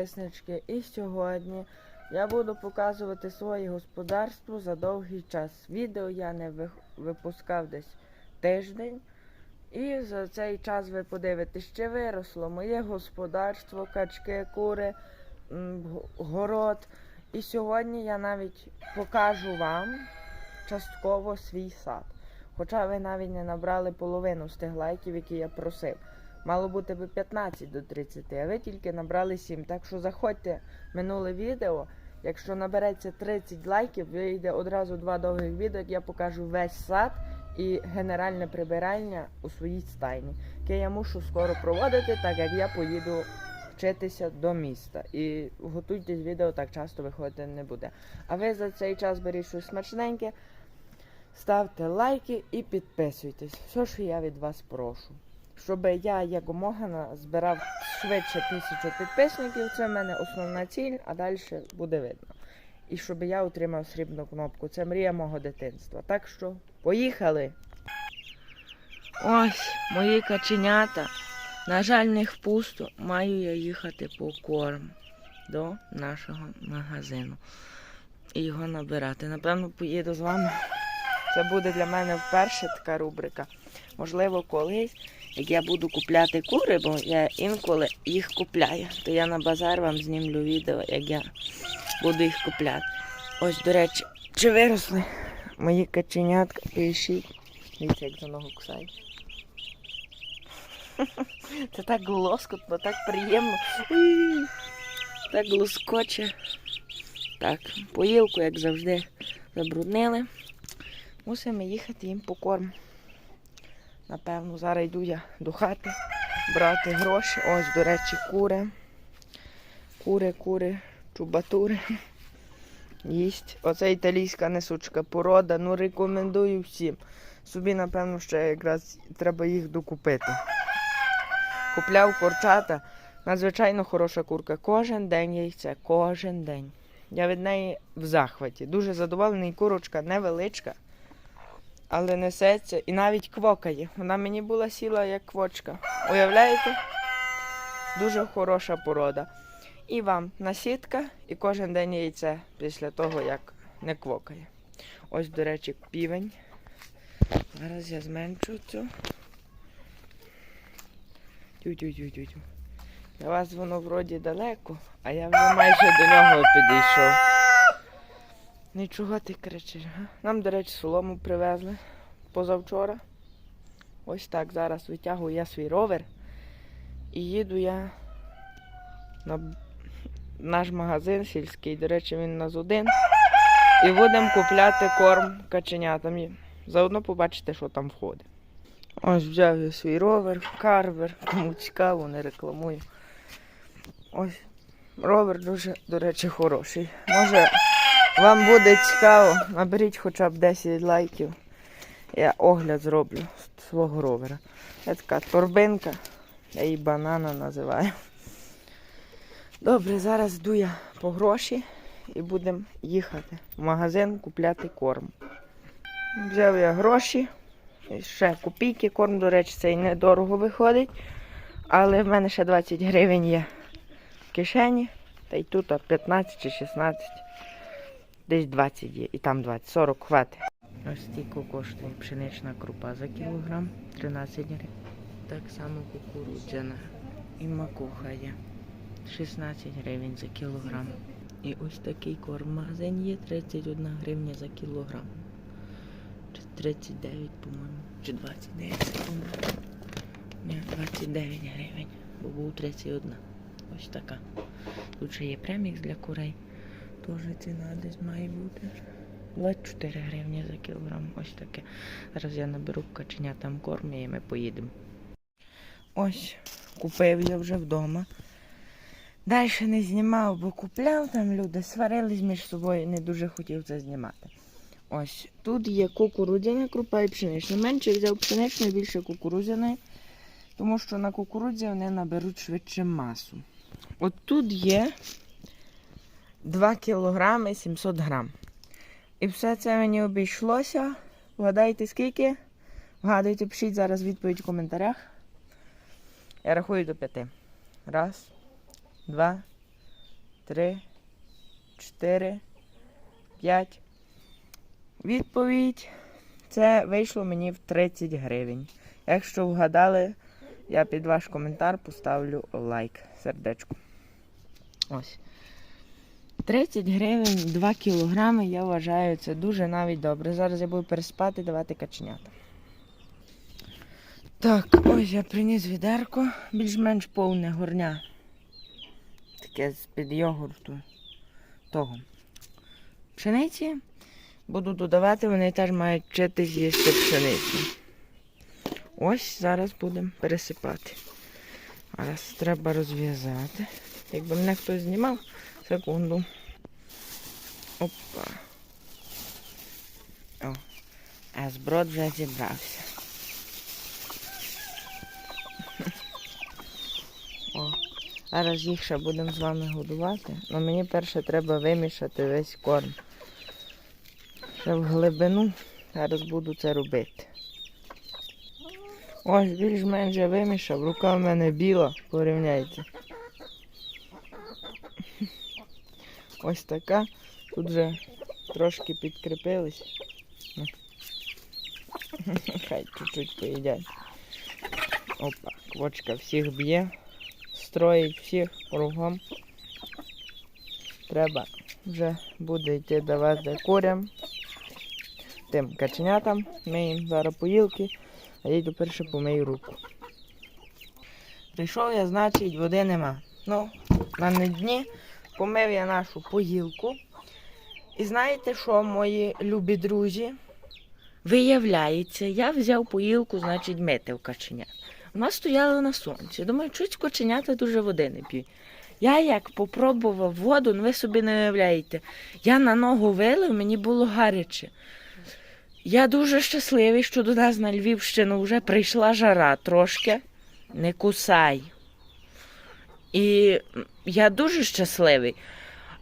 підписнички. І сьогодні я буду показувати своє господарство за довгий час. Відео я не випускав десь тиждень. І за цей час ви подивитесь, чи виросло моє господарство, качки, кури, город. І сьогодні я навіть покажу вам частково свій сад. Хоча ви навіть не набрали половину з тих лайків, які я просив. Мало бути би 15 до 30, а ви тільки набрали 7. Так що заходьте минуле відео. Якщо набереться 30 лайків, вийде одразу два довгих відео, як я покажу весь сад і генеральне прибирання у своїй стайні, яке я мушу скоро проводити, так як я поїду вчитися до міста. І готуйтесь, відео так часто виходити не буде. А ви за цей час беріть щось смачненьке, ставте лайки і підписуйтесь. Все, що я від вас прошу. Щоб я якомога збирав швидше тисячу підписників, це в мене основна ціль, а далі буде видно. І щоб я отримав срібну кнопку. Це мрія мого дитинства. Так що, поїхали! Ось мої каченята. На жаль, них пусто. Маю я їхати по корм до нашого магазину і його набирати. Напевно, поїду з вами. Це буде для мене вперше така рубрика. Можливо, колись, як я буду купляти кури, бо я інколи їх купляю, то я на базар вам знімлю відео, як я буду їх купляти. Ось, до речі, чи виросли мої каченятка, пишіть. Дивіться, як за ногу кусає. Це так лоскотно, так приємно. Так лоскоче. Так, поїлку, як завжди, забруднили. Мусимо їхати їм по корм. Напевно, зараз йду я до хати брати гроші. Ось, до речі, кури. Кури, кури, чубатури. Їсть. Оце італійська несучка порода. Ну, рекомендую всім. Собі, напевно, ще якраз треба їх докупити. Купляв курчата. Надзвичайно хороша курка. Кожен день яйце, кожен день. Я від неї в захваті. Дуже задоволений. Курочка невеличка, але несеться і навіть квокає. Вона мені була сіла як квочка. Уявляєте? Дуже хороша порода. І вам насітка, і кожен день яйце після того, як не квокає. Ось, до речі, півень. Зараз я зменшу цю. Тю-тю-тю-тю-тю. Для вас воно вроді далеко, а я вже майже до нього підійшов. Нічого ти кричиш, га? Нам, до речі, солому привезли позавчора. Ось так зараз витягую я свій ровер і їду я на наш магазин сільський. До речі, він у нас один. І будемо купляти корм каченятам. Заодно побачите, що там входить. Ось взяв я свій ровер, карвер, кому цікаво, не рекламую. Ось ровер дуже, до речі, хороший. Може, вам буде цікаво, наберіть хоча б 10 лайків. Я огляд зроблю з свого ровера. Це така торбинка, я її банана називаю. Добре, зараз йду я по гроші і будемо їхати в магазин купляти корм. Взяв я гроші. Ще копійки, корм, до речі, цей недорого виходить. Але в мене ще 20 гривень є в кишені. Та й тут 15 чи 16. Десь 20 є. І там 20, 40 хватить. Ось стільки коштує пшенична крупа за кілограм 13 гривень. Так само кукурудзяна. І макуха є. 16 гривень за кілограм. І ось такий корм в є 31 гривня за кілограм. Чи 39, по-моєму. Чи 29 секунд. Ні, 29 гривень. Бо був 31. Ось така. Тут ще є премікс для курей. Теж ціна десь має бути. 24 гривні за кілограм. Ось таке. Зараз я наберу каченятам корм і ми поїдемо. Ось, купив я вже вдома. Далі не знімав, бо купляв там люди, сварились між собою, не дуже хотів це знімати. Ось тут є кукурудзяна крупа і пшенична. Менше взяв пшеничну, більше кукурудзяної, тому що на кукурудзі вони наберуть швидше масу. От тут є 2 кілограми 700 грам. І все це мені обійшлося. Вгадайте скільки? Вгадуйте, пишіть зараз відповідь в коментарях. Я рахую до п'яти. Раз, два, три, чотири, п'ять. Відповідь. Це вийшло мені в 30 гривень. Якщо вгадали, я під ваш коментар поставлю лайк, сердечко. Ось. 30 гривень, 2 кілограми, я вважаю, це дуже навіть добре. Зараз я буду переспати, давати каченята. Так, ось я приніс відерко, більш-менш повне горня. Таке з-під йогурту того. Пшениці буду додавати, вони теж мають вчитись їсти пшеницю. Ось зараз будемо пересипати. Зараз треба розв'язати. Якби мене хтось знімав, секунду. Опа. О, а зброд вже зібрався. О, зараз їх ще будемо з вами годувати. Але мені перше треба вимішати весь корм. Ще в глибину. Зараз буду це робити. Ось більш-менш я вимішав, рука в мене біла, порівняйте. Ось така. Тут вже трошки підкріпились. Хай чуть-чуть поїдять. Опа, квочка всіх б'є, строїть всіх кругом. Треба вже буде йти давати курям, тим каченятам. Ми їм зараз поїлки, а я йду перше помию руку. Прийшов я, значить, води нема. Ну, на не дні помив я нашу поїлку. І знаєте що, мої любі друзі? Виявляється, я взяв поїлку, значить, мити в каченя. Вона стояла на сонці. Думаю, чуть коченята дуже води не п'ють. Я як попробував воду, ну ви собі не уявляєте, я на ногу вилив, мені було гаряче. Я дуже щасливий, що до нас на Львівщину вже прийшла жара трошки. Не кусай. І я дуже щасливий.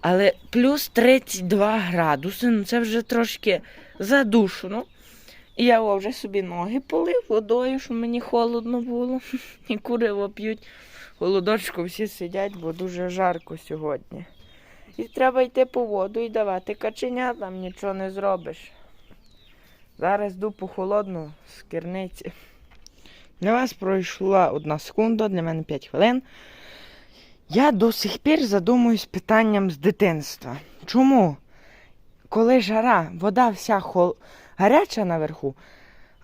Але плюс 32 градуси, ну це вже трошки задушено. І я вже собі ноги полив водою, щоб мені холодно було. І куриво п'ють. Голодочку всі сидять, бо дуже жарко сьогодні. І треба йти по воду і давати каченя, там нічого не зробиш. Зараз йду по холодну з керниці. Для вас пройшла одна секунда, для мене 5 хвилин. Я до сих пір задумуюсь питанням з дитинства. Чому? Коли жара, вода вся хол... гаряча наверху,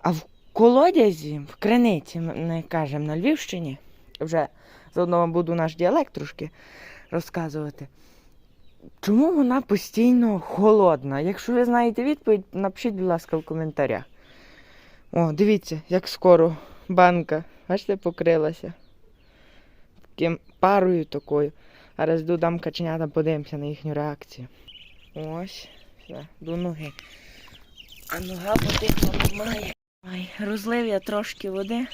а в колодязі, в криниці, ми кажемо на Львівщині, вже заодно вам буду наш діалект трошки розказувати. Чому вона постійно холодна? Якщо ви знаєте відповідь, напишіть, будь ласка, в коментарях. О, дивіться, як скоро банка, бачите, покрилася. Таким парою такою. Зараз додам каченята, подивимося на їхню реакцію. Ось, все, до ноги. А нога води немає. Ай, розлив я трошки води.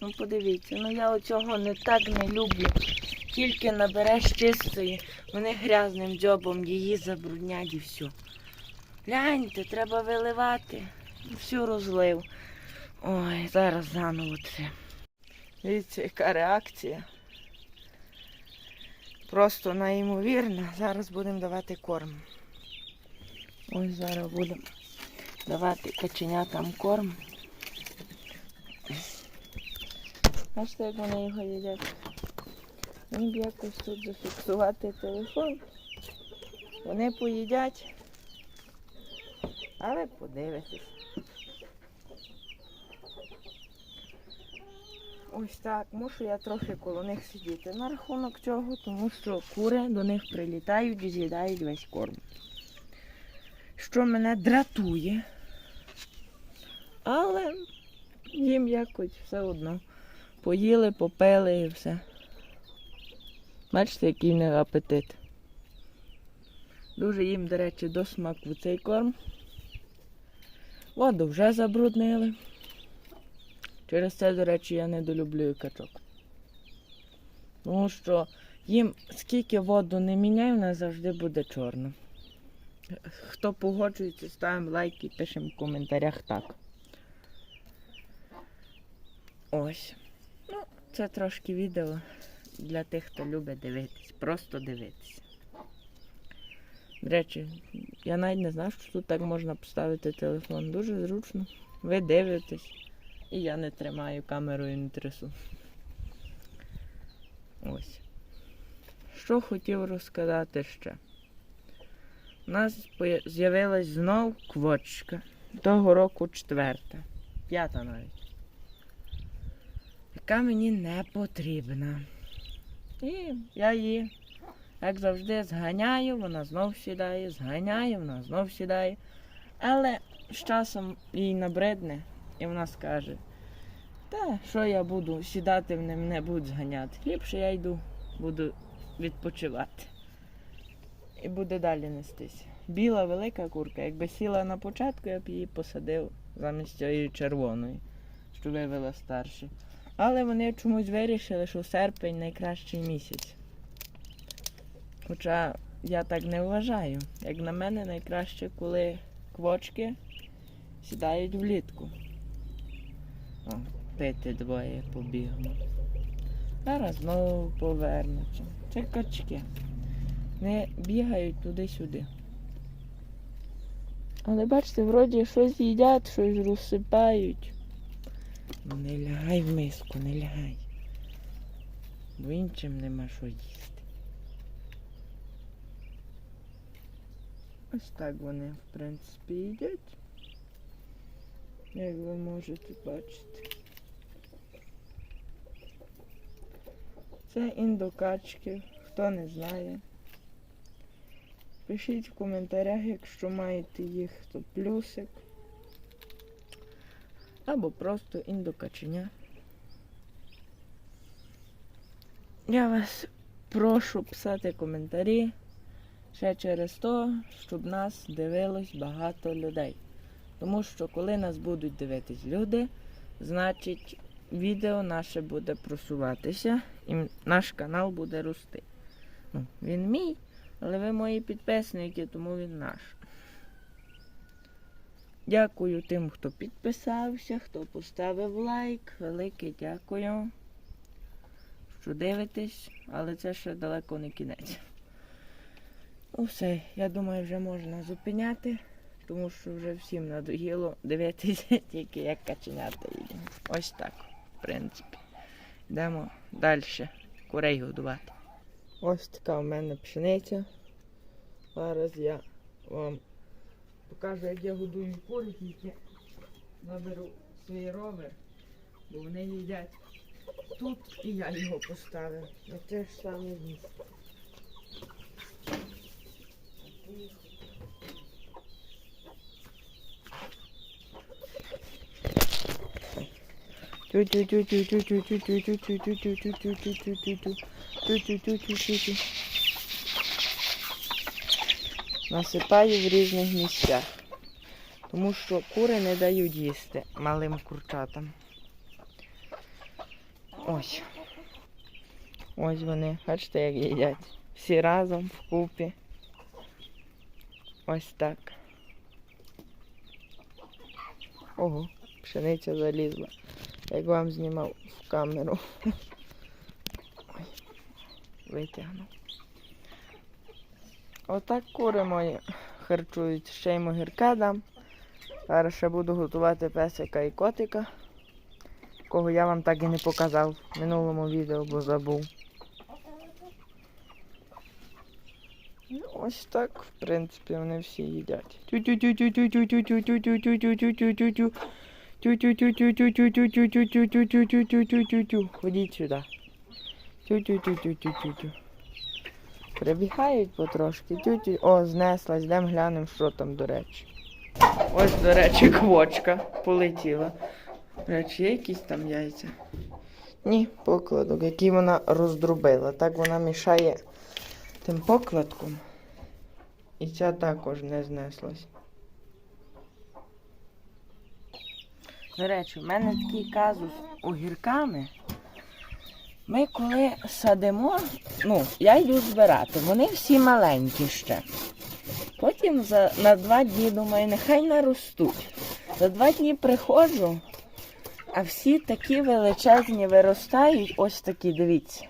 Ну подивіться, ну я оцього не так не люблю. Тільки набереш чистої, вони грязним дзьобом її забруднять і все. Гляньте, треба виливати. Всю розлив. Ой, зараз заново це. Дивіться, яка реакція. Просто неймовірна. Зараз будемо давати корм. Ось зараз будемо давати каченятам корм. Бачите, як вони його їдять. Мені б якось тут зафіксувати телефон. Вони поїдять. Але подивитесь. Ось так, мушу я трохи коло них сидіти. На рахунок цього, тому що кури до них прилітають і з'їдають весь корм. Що мене дратує. Але їм якось все одно. Поїли, попили і все. Бачите, який них апетит. Дуже їм, до речі, до смаку цей корм. Воду вже забруднили. Через це, до речі, я недолюблюю качок. Тому що їм скільки воду не міняю, вона завжди буде чорна. Хто погоджується, ставимо лайк і пишемо в коментарях так. Ось. Ну, це трошки відео для тих, хто любить дивитись. Просто дивитися. До речі, я навіть не знав, що тут так можна поставити телефон. Дуже зручно. Ви дивитесь. І я не тримаю камеру і не трясу. Ось. Що хотів розказати ще? У нас з'явилась знов квочка. Того року четверта. П'ята навіть. Яка мені не потрібна. І я її, як завжди, зганяю, вона знов сідає, зганяю, вона знов сідає. Але з часом їй набридне, і вона скаже, та що я буду сідати, вони мене будуть зганяти. Ліпше я йду, буду відпочивати. І буде далі нестись. Біла велика курка. Якби сіла на початку, я б її посадив замість цієї червоної, що вивела старші. Але вони чомусь вирішили, що серпень найкращий місяць. Хоча я так не вважаю. Як на мене, найкраще, коли квочки сідають влітку. О, пити двоє побігли. Зараз знову повернуться. Це качки. Не бігають туди-сюди. Але бачите, вроді щось їдять, щось розсипають. Ну не лягай в миску, не лягай. Бо іншим нема що їсти. Ось так вони, в принципі, їдять. Як ви можете бачити. Це індокачки, хто не знає. Пишіть в коментарях, якщо маєте їх, то плюсик. Або просто індокаченя. Я вас прошу писати коментарі ще через то, щоб нас дивилось багато людей. Тому що коли нас будуть дивитись люди, значить відео наше буде просуватися і наш канал буде рости. Ну, він мій, але ви мої підписники, тому він наш. Дякую тим, хто підписався, хто поставив лайк. Велике дякую, що дивитесь, але це ще далеко не кінець. Ну все, я думаю, вже можна зупиняти, тому що вже всім надоїло дивитися тільки як каченята їдемо. Ось так, в принципі. Йдемо далі курей годувати. Ось така в мене пшениця. Зараз я вам покажу, як я годую кури, тільки наберу свій ровер, бо вони їдять тут і я його поставив. На те ж саме місце. Насипаю в різних місцях, тому що кури не дають їсти малим курчатам. Ось. Ось вони, бачите, як їдять. Всі разом вкупі. Ось так. Ого, пшениця залізла. Як вам знімав в камеру. Ой, витягнув. Отак кури мої харчують. Ще й могірка дам. Зараз ще буду готувати песика і котика, кого я вам так і не показав в минулому відео, бо забув. І ось так, в принципі, вони всі їдять. Тю-тю-тю-тю-тю-тю-тю-тю-тю-тю-тю-тю-тю. Тю-тю-тю-тю-тю-тю-тю-тю-тю-тю-тю-тю-тю. Ходіть сюди. Тю-тю-тю-тю-тю-тю. Прибігають потрошки. Тю-тю. О, знеслась, йдемо глянемо, що там, до речі. Ось, до речі, квочка полетіла. До речі, є якісь там яйця? Ні, покладок, який вона роздробила. Так вона мішає тим покладком. І ця також не знеслась. До речі, в мене такий казус огірками. Ми коли садимо, ну, я йду збирати, вони всі маленькі ще. Потім за, на два дні думаю, нехай наростуть. За два дні приходжу, а всі такі величезні виростають, ось такі, дивіться.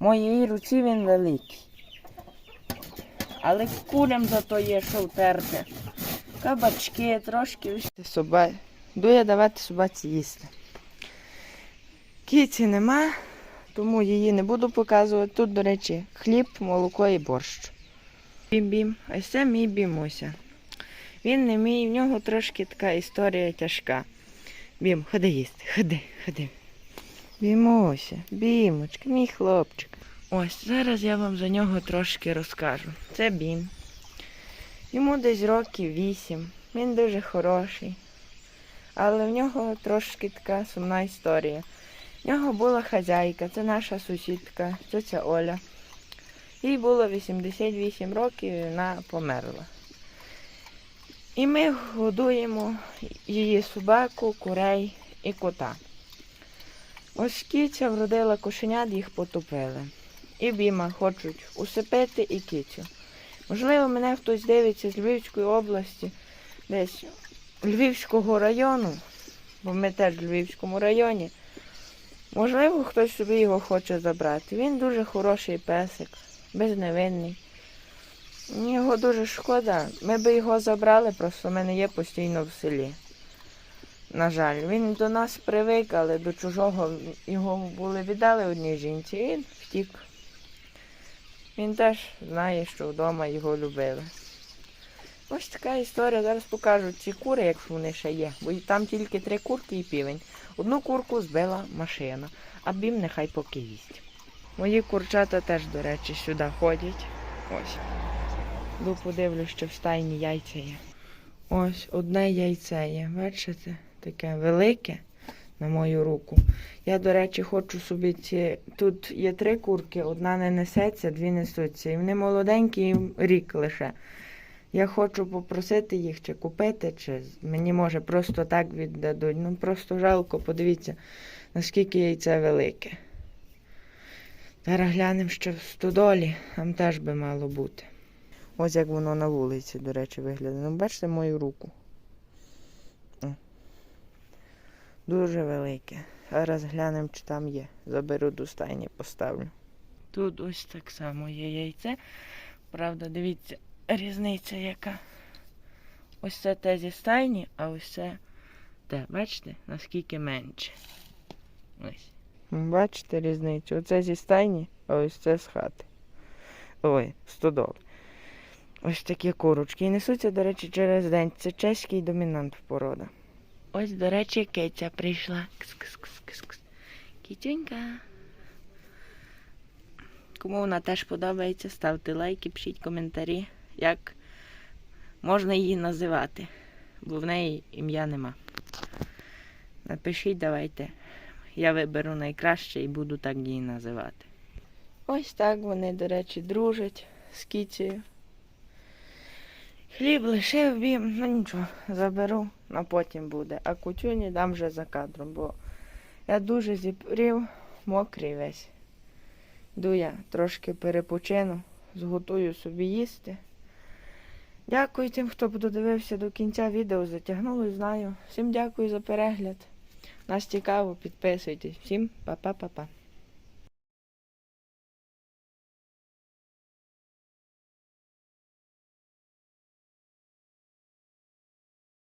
Моїй руці він великий. Але курям зато є що втерти. Кабачки, трошки Соба... Дує давати собаці їсти. Кіці нема, тому її не буду показувати. Тут, до речі, хліб, молоко і борщ. Бім-бім. А це мій бімуся. Він не мій, в нього трошки така історія тяжка. Бім, ходи їсти, ходи, ходи. Бімуся, бімочка, мій хлопчик. Ось зараз я вам за нього трошки розкажу. Це бім. Йому десь років вісім. Він дуже хороший. Але в нього трошки така сумна історія. В нього була хазяйка, це наша сусідка, тетя Оля. Їй було 88 років і вона померла. І ми годуємо її собаку, курей і кота. Ось кіця вродила кошенят, їх потопили. І біма хочуть усипити і кіцю. Можливо, мене хтось дивиться з Львівської області, десь Львівського району, бо ми теж в Львівському районі. Можливо, хтось собі його хоче забрати. Він дуже хороший песик, безневинний. Його дуже шкода. Ми би його забрали, просто в мене є постійно в селі. На жаль, він до нас привик, але до чужого його були віддали одній жінці і він втік. Він теж знає, що вдома його любили. Ось така історія. Зараз покажу ці кури, якщо вони ще є. Бо там тільки три курки і півень. Одну курку збила машина, а бім нехай поки їсть. Мої курчата теж, до речі, сюди ходять. Ось. Йду подивлюсь, що в стайні яйця є. Ось одне яйце є. Бачите? Таке велике на мою руку. Я, до речі, хочу собі ці. Тут є три курки, одна не несеться, дві несуться. І вони молоденькі, їм рік лише. Я хочу попросити їх чи купити, чи мені може просто так віддадуть. Ну просто жалко, подивіться, наскільки яйце велике. Зараз глянемо, що в стодолі, там теж би мало бути. Ось як воно на вулиці, до речі, виглядає. Ну, бачите мою руку. О. Дуже велике. Зараз глянемо, чи там є. Заберу до стайні, поставлю. Тут ось так само є яйце. Правда, дивіться, різниця яка. Ось це те зі стайні, а ось це те. Бачите, наскільки менше. Ось. Бачите різницю? Оце зі стайні, а ось це з хати. Ой, стодол. Ось такі курочки. І несуться, до речі, через день. Це чеський домінант порода. Ось, до речі, киця прийшла. Кс-кс-кс-кс-кс. Кітюнька. Кому вона теж подобається, ставте лайки, пишіть коментарі, як можна її називати, бо в неї ім'я нема. Напишіть, давайте. Я виберу найкраще і буду так її називати. Ось так вони, до речі, дружать з кіцею. Хліб лишив бім, ну нічого, заберу, на потім буде. А кутюні дам вже за кадром, бо я дуже зіпрів, мокрий весь. Йду я трошки перепочину, зготую собі їсти. Дякую тим, хто додивився до кінця відео, затягнули, знаю. Всім дякую за перегляд. Нас цікаво, підписуйтесь. Всім па-па-па-па.